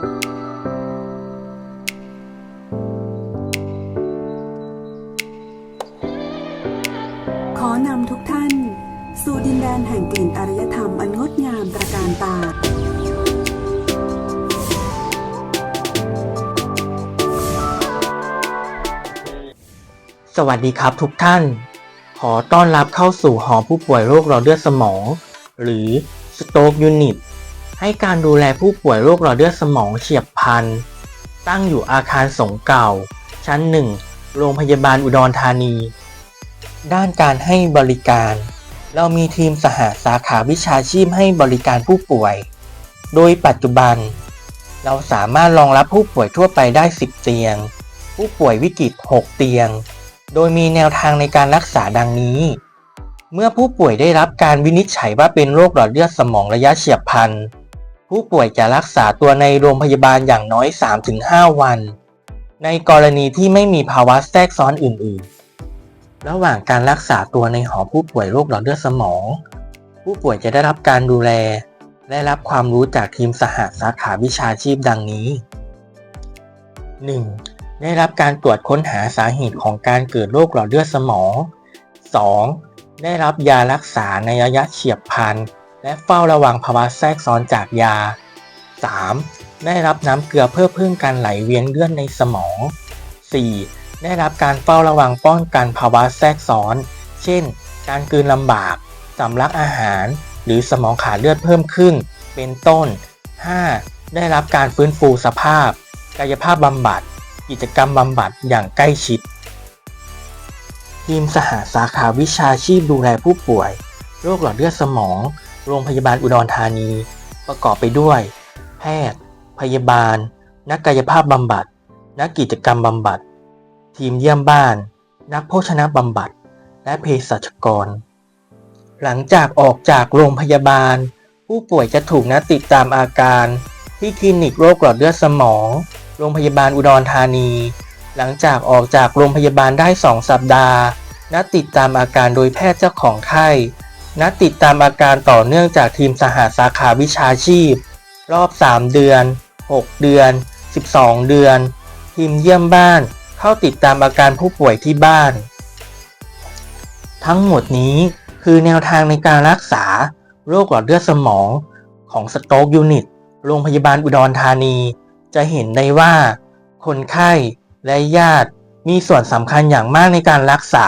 ขอนำทุกท่าน สู่ดินแดนแห่งกลิ่นอารยธรรมอันงดงามตระการตาสวัสดีครับทุกท่าน ขอต้อนรับเข้าสู่หอผู้ป่วยโรคหลอดเลือดสมอง หรือ Stroke Unit ให้การดูแลผู้ป่วยโรคหลอดเลือดสมองเฉียบพลัน ตั้งอยู่อาคารสงเก่า ชั้น 1 โรงพยาบาลอุดรธานี ด้านการให้บริการ เรามีทีมสหสาขาวิชาชีพให้บริการผู้ป่วย โดยปัจจุบัน เราสามารถรองรับผู้ป่วยทั่วไปได้ 10 เตียง ผู้ป่วยวิกฤต 6 เตียง โดยมีแนวทางในการรักษาดังนี้เมื่อผู้ป่วยได้รับการวินิจฉัยว่าเป็นโรคหลอดเลือดสมองระยะเฉียบพลัน ผู้ป่วยจะรักษาตัวในโรงพยาบาลอย่างน้อย 3-5 วัน ในกรณีที่ไม่มีภาวะแทรกซ้อนอื่น ๆ ระหว่างการรักษาตัวในหอผู้ป่วยโรคหลอดเลือดสมอง ผู้ป่วยจะได้รับการดูแล และรับความรู้จากทีมสหสาขาวิชาชีพดังนี้ 1. ได้รับการตรวจค้นหาสาเหตุของการเกิดโรคหลอดเลือดสมอง 2. ได้รับยารักษาในระยะเฉียบพลัน และเฝ้าระวังภาวะแทรกซ้อนจากยา 3. ได้รับน้ำเกลือเพื่อเพิ่มการไหลเวียนเลือดในสมอง 4. ได้รับการเฝ้าระวังป้องกันภาวะแทรกซ้อน เช่น การกลืนลำบากสำลักอาหาร หรือสมองขาดเลือดเพิ่มขึ้น เป็นต้น 5. ได้รับการฟื้นฟูสภาพ กายภาพบำบัด กิจกรรมบำบัดอย่างใกล้ชิด ทีมสหสาขาวิชาชีพดูแลผู้ป่วย โรคหลอดเลือดสมอง โรงพยาบาลอุดรธานี ประกอบไปด้วย แพทย์ พยาบาล นักกายภาพบำบัด นักกิจกรรมบำบัด ทีมเยี่ยมบ้าน นักโภชนะบำบัด และเภสัชกร หลังจากออกจากโรงพยาบาล ผู้ป่วยจะถูกนัดติดตามอาการ ที่คลินิกโรคหลอดเลือดสมอง โรงพยาบาลอุดรธานี หลังจากออกจากโรงพยาบาลได้ 2 สัปดาห์ นัดติดตามอาการโดยแพทย์เจ้าของไข้ นัดติดตามอาการต่อเนื่องจากทีมสหสาขาวิชาชีพ รอบ 3 เดือน 6 เดือน 12 เดือน ทีมเยี่ยมบ้าน เข้าติดตามอาการผู้ป่วยที่บ้าน ทั้งหมดนี้คือแนวทางในการรักษา โรคหลอดเลือดสมองของสโต๊กยูนิต โรงพยาบาลอุดรธานี จะเห็นได้ว่า คนไข้และญาติมีส่วนสำคัญอย่างมากในการรักษา